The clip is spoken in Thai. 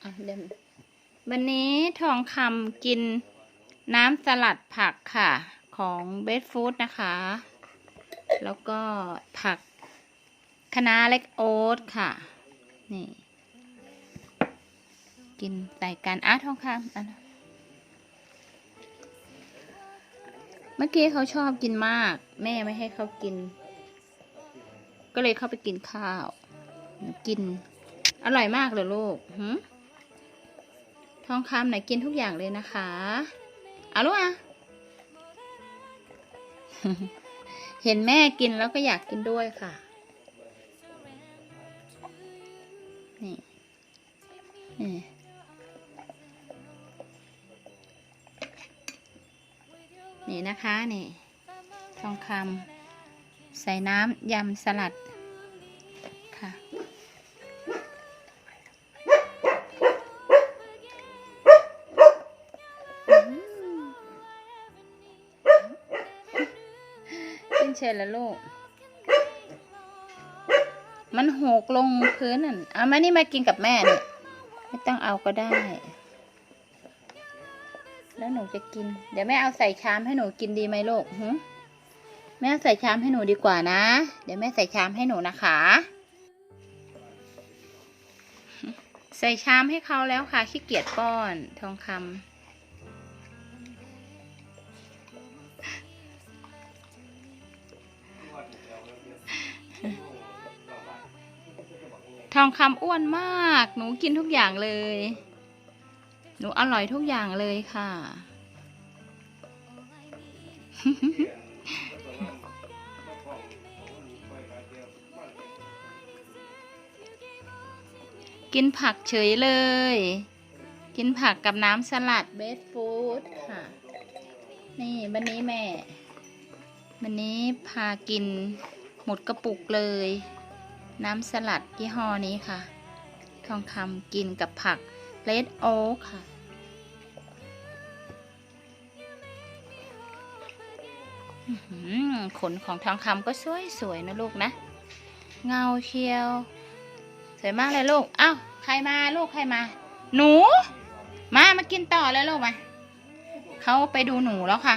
เดี๋ยววันนี้ทองคำกินน้ำสลัดผักค่ะ ของเบสฟู้ดนะคะ แล้วก็ผักคะน้าเล็กโอ๊ตค่ะ นี่ กินใส่กันอะทองคำอะเมื่อกี้เขาชอบกินมาก แม่ไม่ให้เขากิน ก็เลยเข้าไปกินข้าว กิน อร่อยมากเลยลูกหืม ทองคำไหนกินทุกอย่างเลยนะคะเอาลูกอะเห็นแม่กินแล้วก็อยากกินด้วยค่ะ นี่ นี่นี่นะคะ นี่ ทองคำใส่น้ำยำสลัด กินเฉยแล้วลูก มันหกลงพื้นน่ะเอามานี่มากินกับแม่เนี่ยไม่ต้องเอาก็ได้ แล้วหนูจะกิน เดี๋ยวแม่เอาใส่ชามให้หนูกินดีไหมลูกหึแม่ใส่ชามให้หนูดีกว่านะ เดี๋ยวแม่ใส่ชามให้หนูนะคะ ใส่ชามให้เขาแล้วค่ะขี้เกียจป้อนทองคำ ทองคำอ้วนมาก หนูกินทุกอย่างเลย หนูอร่อยทุกอย่างเลยค่ะ กินผักเฉยเลย กินผักกับน้ำสลัดเบสฟู้ดค่ะ นี่วันนี้แม่ วันนี้พากินหมดกระปุกเลย น้ำสลัดยี่ห้อนี้ค่ะ ทองคำกินกับผักเลดโอ๊กค่ะขนของทองคำก็สวยสวยๆนะลูกนะ เงาเชียว สวยมากเลยลูก เอ้า ใครมาลูกใครมา หนู มามากินต่อเลยลูกมาเขาไปดูหนูแล้วค่ะ